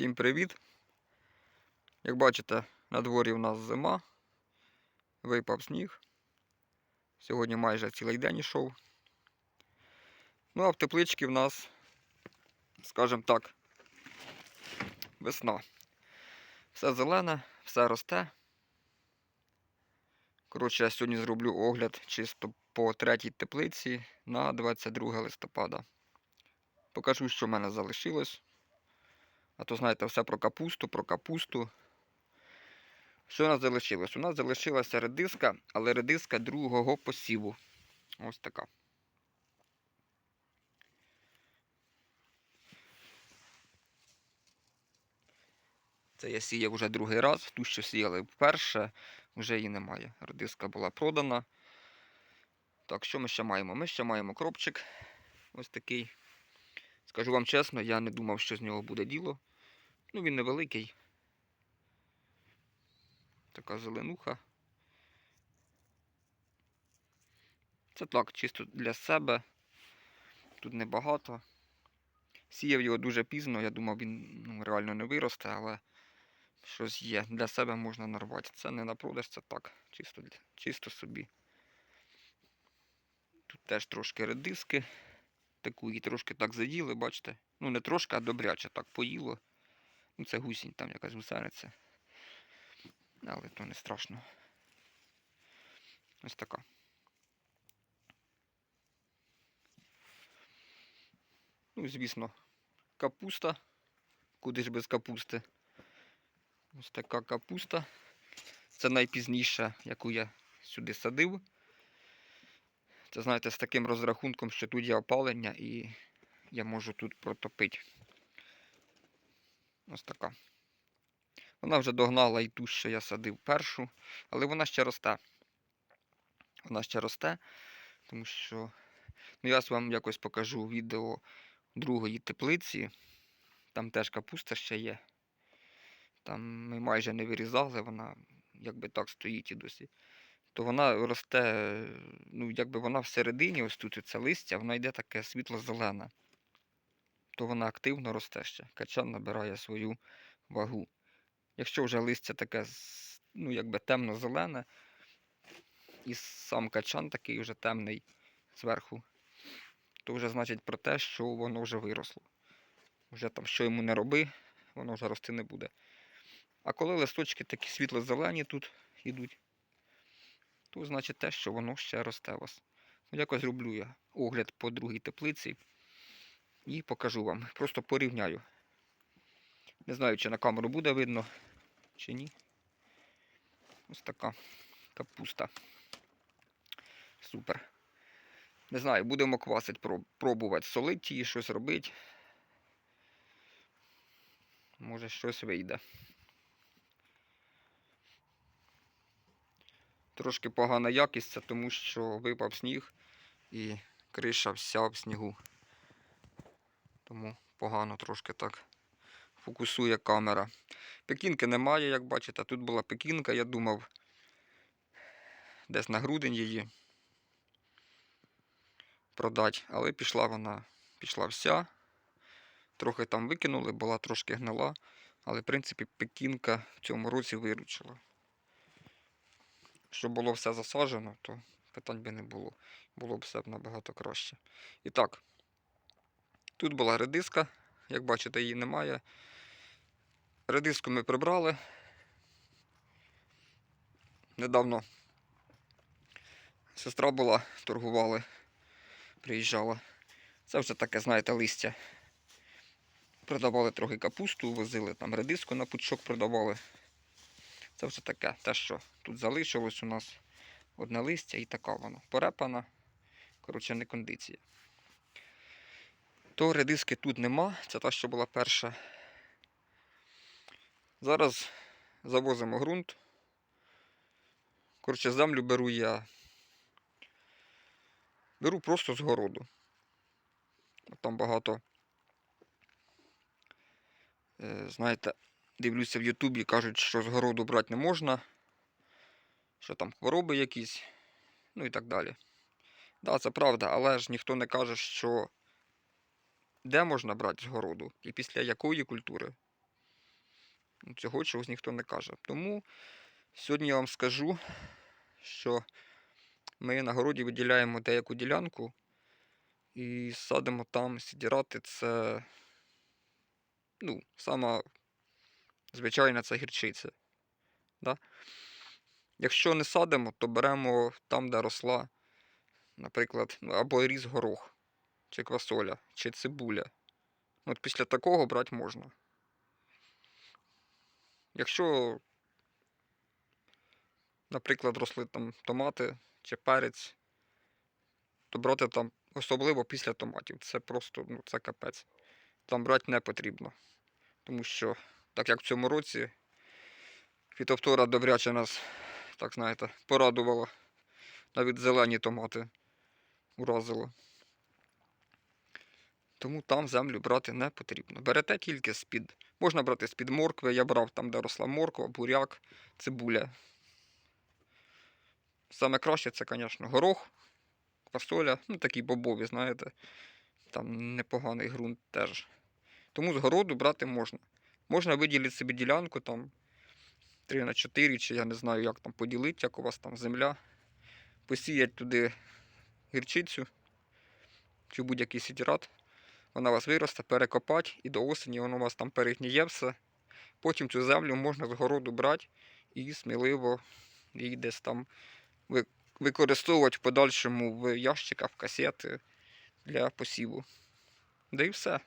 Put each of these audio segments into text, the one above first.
Всім привіт! Як бачите, на дворі у нас зима, випав сніг. Сьогодні майже цілий день йшов. Ну а в тепличці в нас, скажімо так, весна. Все зелене, все росте. Коротше, я сьогодні зроблю огляд чисто по третій теплиці на 22 листопада. Покажу, що в мене залишилось. А то, знаєте, все про капусту, про капусту. Що у нас залишилось? У нас залишилася редиска, але редиска другого посіву. Ось така. Це я сіяв вже другий раз. Ту, що сіяли вперше, вже її немає. Редиска була продана. Так, що ми ще маємо? Ми ще маємо кропчик. Ось такий. Скажу вам чесно, я не думав, що з нього буде діло. Ну, він невеликий. Така зеленуха. Це так, чисто для себе. Тут небагато. Сіяв його дуже пізно, я думав, він ну, реально не виросте, але щось є. Для себе можна нарвати. Це не на продаж, це так, чисто, чисто собі. Тут теж трошки редиски. Таку її трошки так заділи, бачите? Ну, не трошки, а добряче так поїло. Ну, це гусінь там якась гусениця. Але то не страшно. Ось така. Ну, звісно, капуста. Куди ж без капусти? Ось така капуста. Це найпізніша, яку я сюди садив. Це, знаєте, з таким розрахунком, що тут є опалення і я можу тут протопити. Ось така. Вона вже догнала і ту, що я садив першу, але вона ще росте. Вона ще росте, тому що ну, я вам якось покажу відео другої теплиці. Там теж капуста ще є. Там ми майже не вирізали, вона якби так стоїть і досі. То вона росте, ну, якби вона всередині, ось тут це листя, вона йде таке світло-зелене. То вона активно росте ще. Качан набирає свою вагу. Якщо вже листя таке, ну, якби темно-зелене, і сам качан такий вже темний зверху, то вже значить про те, що воно вже виросло. Вже там, що йому не роби, воно вже рости не буде. А коли листочки такі світло-зелені тут йдуть, то значить те, що воно ще росте у вас. Ну, якось зроблю я огляд по другій теплиці і покажу вам. Просто порівняю. Не знаю, чи на камеру буде видно, чи ні. Ось така капуста. Супер. Не знаю, будемо квасить, проб- пробувати солити її, щось робити. Може щось вийде. Трошки погана якість, тому що випав сніг і криша вся в снігу. Тому погано трошки так фокусує камера. Пекінки немає, як бачите. Тут була пекінка, я думав, десь на грудень її продати, але пішла вона, пішла вся. Трохи там викинули, була трошки гнила, але в принципі пекінка в цьому році виручила. Щоб було все засаджено, то питань би не було. Було б все набагато краще. І так, тут була редиска, як бачите, її немає. Редиску ми прибрали. Недавно сестра була, торгували, приїжджала. Це вже таке, знаєте, листя. Продавали трохи капусту, возили там редиску на пучок продавали. Це вже таке, те, що тут залишилось у нас одне листя і така воно. Порепана. Коротше, не кондиція. То редиски тут нема, це та, що була перша. Зараз завозимо ґрунт. Коротше, землю беру я. Беру просто з городу. Там багато. е, Знаєте, дивлюся в Ютубі, кажуть, що з городу брати не можна, що там хвороби якісь, ну і так далі. Так, да, це правда, але ж ніхто не каже, що де можна брати з городу і після якої культури. Ну, Цього чогось ніхто не каже. Тому сьогодні я вам скажу, що ми на городі виділяємо деяку ділянку і садимо там сідірати. Це ну, сама звичайна це гірчиця. Да? Якщо не садимо, то беремо там, де росла, наприклад, ну, або ріс горох, чи квасоля, чи цибуля. От після такого брати можна. Якщо, наприклад, росли там томати чи перець, то брати там особливо після томатів. Це просто ну, це капець. Там брати не потрібно. Тому що, так як в цьому році, фітофтора добряче нас, так знаєте, порадувала. Навіть зелені томати уразило. Тому там землю брати не потрібно. Берете тільки з-під. Можна брати з-під моркви. Я брав там, де росла морква, буряк, цибуля. Саме краще це, звісно, горох, квасоля, ну такі бобові, знаєте. Там непоганий ґрунт теж. Тому з городу брати можна. Можна виділити собі ділянку там 3 на 4, чи я не знаю, як там поділити, як у вас там земля. Посіять туди гірчицю чи будь-який сідірат. Вона у вас виросте, перекопати і до осені воно у вас там перегніє все. Потім цю землю можна з городу брати і сміливо її десь там використовувати в подальшому в ящиках, в касети для посіву. Да і все.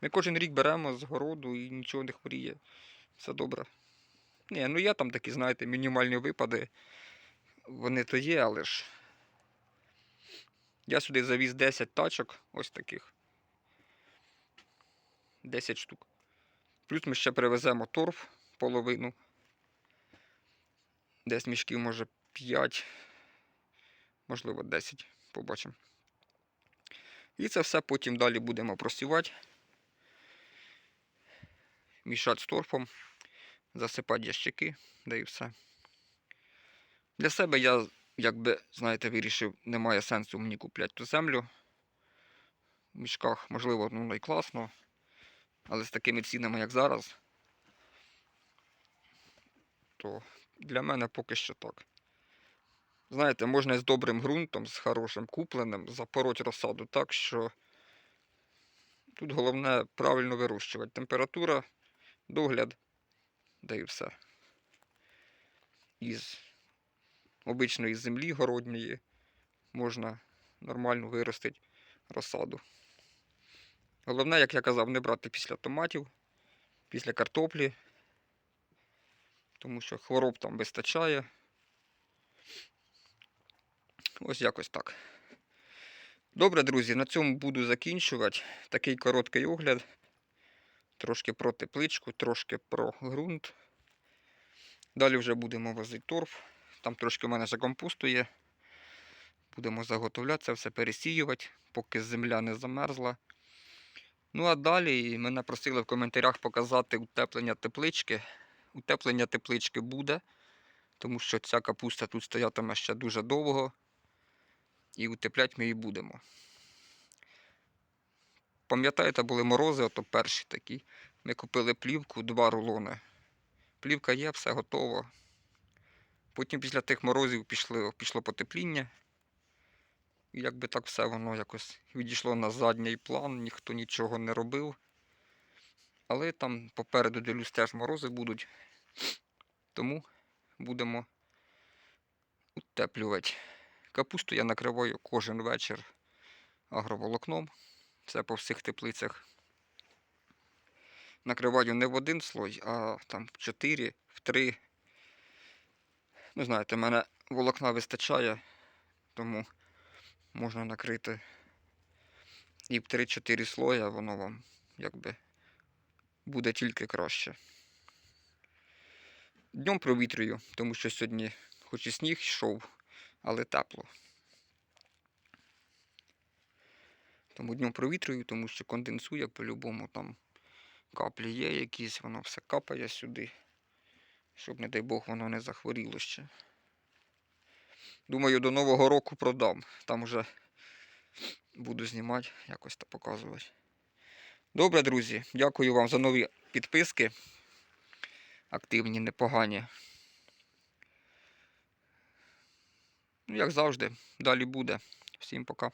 Ми кожен рік беремо з городу і нічого не хворіє. Все добре. Ні, ну є там такі, знаєте, мінімальні випади. Вони то є, але ж. Я сюди завіз 10 тачок, ось таких. 10 штук. Плюс ми ще привеземо торф половину. Десь мішків, може 5, можливо 10. Побачимо. І це все потім далі будемо просівати. Мішати з торфом, засипати ящики, да і все. Для себе я, якби, знаєте, вирішив, немає сенсу мені купляти ту землю. В мішках, можливо, ну і. Але з такими цінами, як зараз, то для мене поки що так. Знаєте, можна з добрим ґрунтом, з хорошим купленим, запороть розсаду так, що тут головне правильно вирощувати. Температура, догляд, да і все. Із обичної землі городньої можна нормально виростити розсаду. Головне, як я казав, не брати після томатів, після картоплі, тому що хвороб там вистачає. Ось якось так. Добре, друзі, на цьому буду закінчувати. Такий короткий огляд. Трошки про тепличку, трошки про ґрунт. Далі вже будемо возити торф. Там трошки в мене ще компосту є. Будемо заготовляти це все пересіювати, поки земля не замерзла. Ну а далі мене просили в коментарях показати утеплення теплички. Утеплення теплички буде, тому що ця капуста тут стоятиме ще дуже довго. І утепляти ми її будемо. Пам'ятаєте, були морози, ото перші такі. Ми купили плівку, два рулони. Плівка є, все готово. Потім після тих морозів пішло, пішло потепління. І якби так все воно якось відійшло на задній план, ніхто нічого не робив. Але там попереду дивлюсь теж морози будуть. Тому будемо утеплювати. Капусту я накриваю кожен вечір агроволокном. Це по всіх теплицях. Накриваю не в один слой, а там в 4, в 3. Ну, знаєте, в мене волокна вистачає, тому можна накрити і в 3-4 слоя, воно вам якби буде тільки краще. Днем провітрюю, тому що сьогодні хоч і сніг йшов, але тепло. Тому днем провітрюю, тому що конденсує по-любому там каплі є якісь, воно все капає сюди, щоб, не дай Бог, воно не захворіло ще. Думаю, до Нового року продам. Там уже буду знімати, якось та показувати. Добре, друзі, дякую вам за нові підписки. активні, непогані. Ну, як завжди, далі буде. Всім пока.